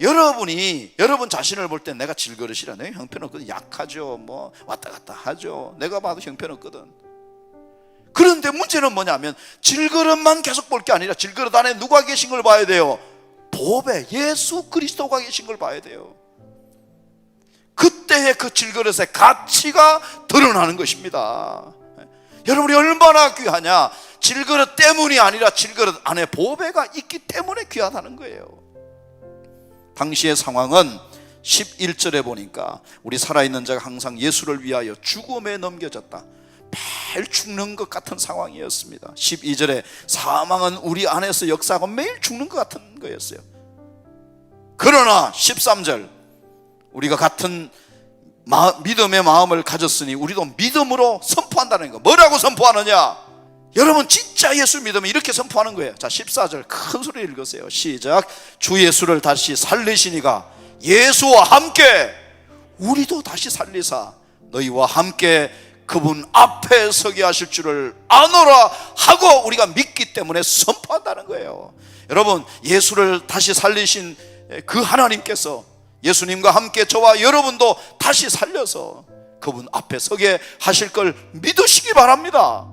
여러분이 여러분 자신을 볼 때 내가 질그릇이라 내가 형편없거든. 약하죠 뭐. 왔다 갔다 하죠. 내가 봐도 형편없거든. 그런데 문제는 뭐냐면 질그릇만 계속 볼 게 아니라 질그릇 안에 누가 계신 걸 봐야 돼요? 보배 예수 그리스도가 계신 걸 봐야 돼요. 그때의 그 질그릇의 가치가 드러나는 것입니다. 여러분이 얼마나 귀하냐? 질그릇 때문이 아니라 질그릇 안에 보배가 있기 때문에 귀하다는 거예요 당시의 상황은 11절에 보니까 우리 살아있는 자가 항상 예수를 위하여 죽음에 넘겨졌다. 매일 죽는 것 같은 상황이었습니다. 12절에 사망은 우리 안에서 역사하고 매일 죽는 것 같은 거였어요. 그러나 13절 우리가 같은 마- 믿음의 마음을 가졌으니 우리도 믿음으로 선포한다는 거. 뭐라고 선포하느냐? 여러분 진짜 예수 믿으면 이렇게 선포하는 거예요. 자, 14절 큰 소리 읽으세요. 시작. 주 예수를 다시 살리시니가 예수와 함께 우리도 다시 살리사 너희와 함께 그분 앞에 서게 하실 줄을 아노라 하고 우리가 믿기 때문에 선포한다는 거예요. 여러분, 예수를 다시 살리신 그 하나님께서 예수님과 함께 저와 여러분도 다시 살려서 그분 앞에 서게 하실 걸 믿으시기 바랍니다.